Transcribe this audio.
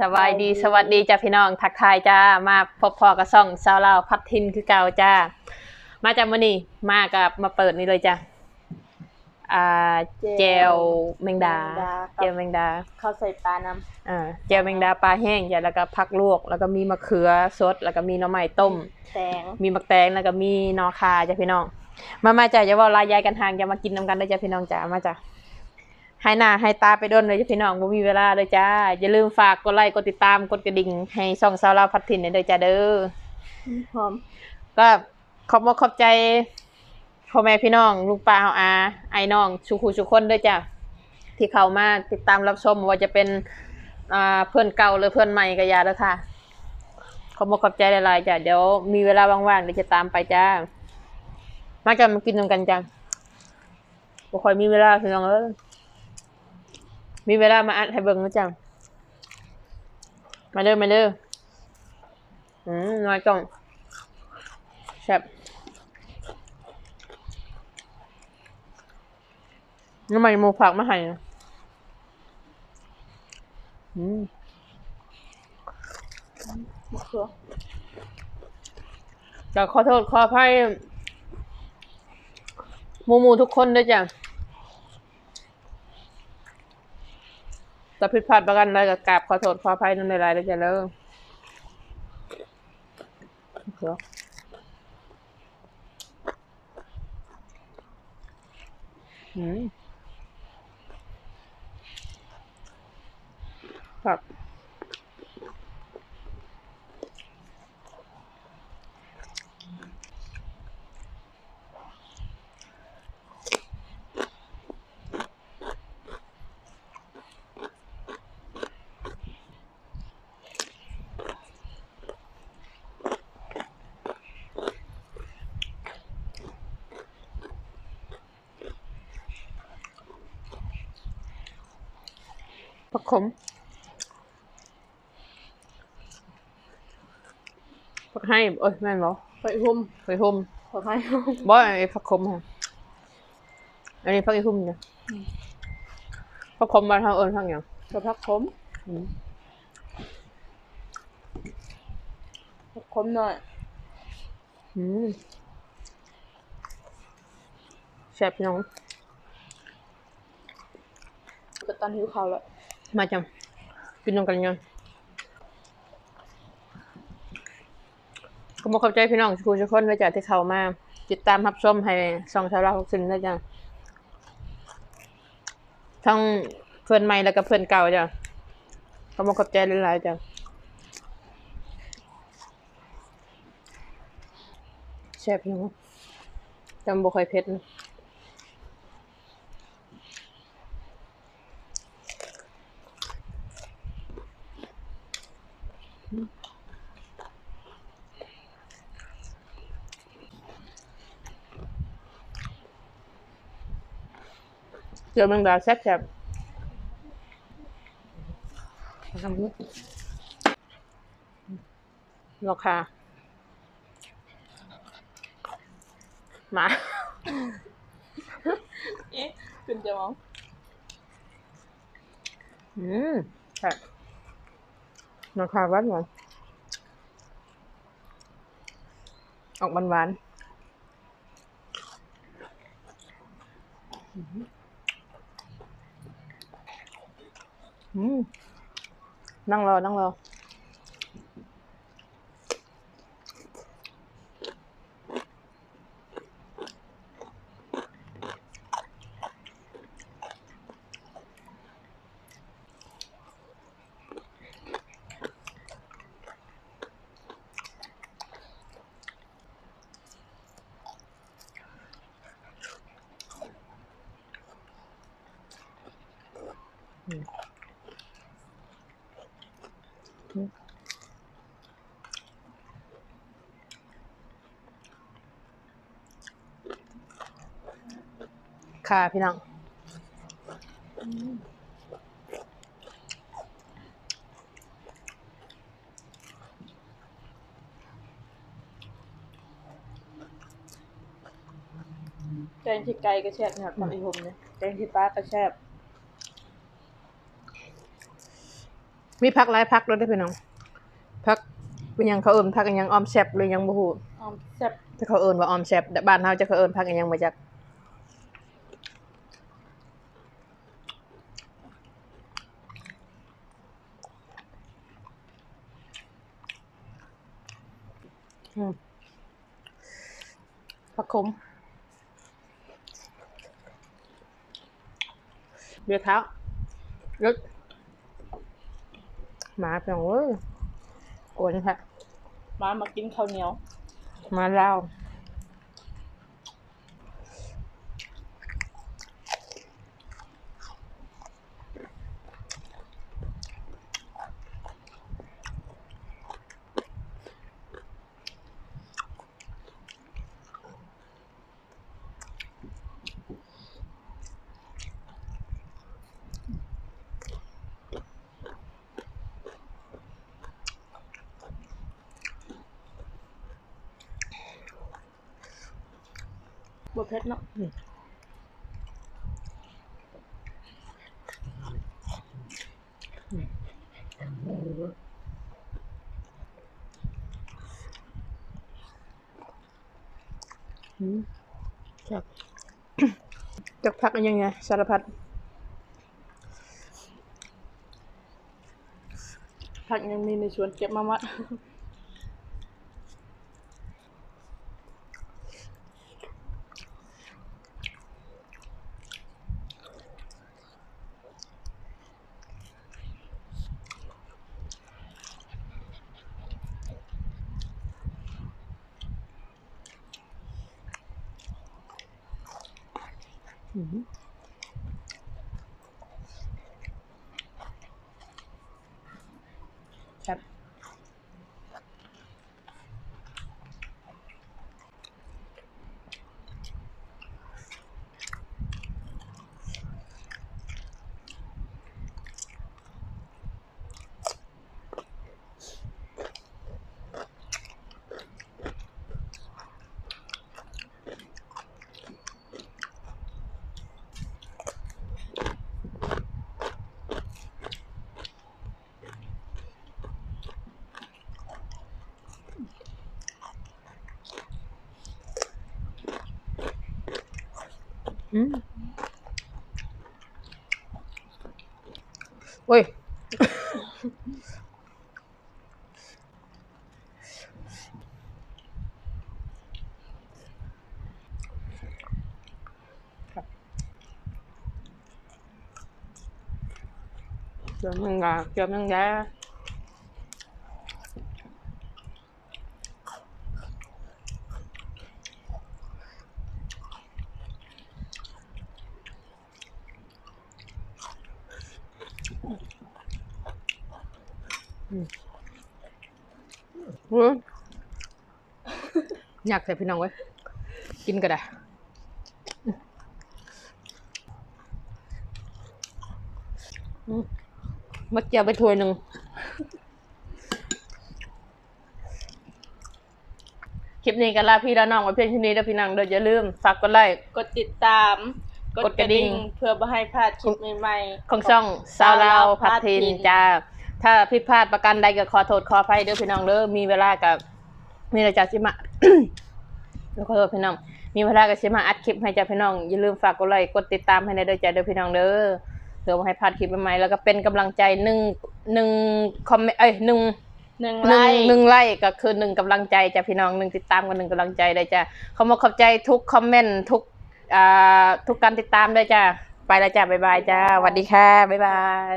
สบายดีสวัสดีจ้าพี่น้องทักทายจ้ามาพบพอกับซ่องสาวลาวพัดทินคือเก่าจ้า มาจากมื้อนี้มากับมาเปิดนี่เลยจ้าอ่าเจลแมงดาเจลแมงดาเขาใส่ปลาน้อ่าเจลแมงดาปลาแห้งจ้ะแล้วก็ผักลวก แล้วก็มีมะเขือสด แล้วก็มีหน่อไม้ต้มำแตงมีมักแตงแล้วก็มีนอคาจ้ะพี่น้อง มามาจ้ะอย่าเว่าลายยายกันทางอย่ามากินน้ำกันเลยจ้ะพี่น้องจ้ะมาจ้ะ ให้หน้าให้ตาไปด้นเลยจ้ะพี่น้องบ่มีเวลาเลยจ้า อย่าลืมฝากกดไลค์กดติดตามกดกระดิ่งให้ช่องสาวลาวพัดถิ่นเลยจ้ะเด้อหอมก็ขอบคุณขอบใจพ่อแม่พี่น้องลุงป้าเอาอาไอ้น้องชุกคูชุกคนด้วยจ้ะที่เข้ามาติดตามรับชมว่าจะเป็นอ่าเพื่อนเก่าหรือเพื่อนใหม่ก็อย่าเด้อค่ะ ขอบคุณขอบใจหลายๆจ้ะเดี๋ยวมีเวลาว่างๆเดี๋ยวจะตามไปจ้ามาจะมากินนำกันจังบ่ค่อยมีเวลาพี่น้องเอ้ย มีเวลามาอัดให้เบิ่งนะจ้ะมาเด้อมาเด้ออืมน้อยจ้องแซ่บน้ำมันหมูผักมาให้อืมมะเขือก็ขอโทษขออภัยหมูหมูทุกคนด้วยจ้ะ จะผิดพลาดประกันอะไรกับกราบขอโทษขออภัยนั่นรายๆด้วยจ้ะแล้วเดี๋ยอืมครับ ขมผักให้เอ้ยแม่นบ่ไฟหุ่มผักหุ่มขอให้บ่ไอ้ผักขมค่ะอันนี้ผักอีหุ่มเนี่ยผักขมบ้านเฮาเอิ้นผักหยังกระพักขมอืมผักขมหน่อยอืมแซ่บพี่น้องก็ตอนหิวข้าวแล้ว มาจังกินนมกันยังก็มาขอบใจพี่น้องทุกคนทุกคนเลยจ้ะที่เข้ามา ติดตามรับชมให้ส่องชาวลาวทุกสิ่งเลยจ้ะทั้งเพื่อนใหม่แล้วก็เพื่อนเก่าจ้ะก็มาขอบใจหลายๆจ้ะแซ่บพี่น้องจำบ่ค่อยเผ็ดนะเจอแมงดาแซ่บแซ่บราคามา เอ๊ะเป็นจะมอง อืมใช่ราคาวัดหน่อยออกหวานๆอืม นั่งรอ นั่งรอ ค่ะพี่น้องแกงที่ไก่ก็แซ่บนะครับตอนอีหุ่มเนี่ยแกงที่ปลาก็แซ่บมีพักหลายพักด้วยได้อพี่น้องพักเป็นหยังเขาเอิ้นพักอันหยังออมแซบหรือหยังบ่ฮู้ออมแซ่บถ้าเขาเอิ้นว่าออมแซบแต่บ้านเฮาจะเขาเอิ้นพักอันหยังบ่จัก ผักขมเบียร์เท้ารถหมาเพียงเว้ยกวนค่ะ มามากินข้าวเหนียว มาเล่า บวเผ็ดเนาะอืมจักจักพักอันยังไงสารพัดผักยังมีในสวนเก็บมามัด อื อืมโอ้ยเกือ อะเกือบนึงแย่อืมอยากใส่พี่น้องไว้ยกินก็ได้อืมมักเจียวไปถ้วยหนึ่งคลิปนี้ก็ลาพี่และน้องไว้เพียงเท่านี้เด้อพี่น้องเด้ออย่าลืมฝากกดไลค์กดติดตาม กดกระดิ่ง เพื่อไม่ให้พลาดคลิปใหม่ๆของช่องสาวลาวพัฒทินจ้า ถ้าผิดพลาดประกันใดก็ขอโทษขออภัยเด้อพี่น้องเด้อมีเวลากับมีอะไรจะสิมาแล้วขอโทษพี่น้อง มีเวลาก็สิมาอัดคลิปให้จ้าพี่น้องอย่าลืมฝากกดไลค์กดติดตามให้ในเด้อจ้าเด้อพี่น้องเด้อเพื่อบ่ให้พลาดคลิปใหม่ๆแล้วก็เป็นกำลังใจหนึ่งหนึ่งคอมเมนต์เอ้ยหนึ่งหนึ่งหไลนึ่งค์หนึ่งไลค์ก็คือหนึ่งกำลังใจจ้ะพี่น้องหนึ่งติดตามกันหนึ่งกำลังใจได้จ้ะเขามาขอบใจทุกคอมเมนต์ทุกอ่าทุกการติดตามด้วยจ้ะไปแล้วจ้ะบ๊ายบายจ้าสวัสดีค่ะบ๊ายบาย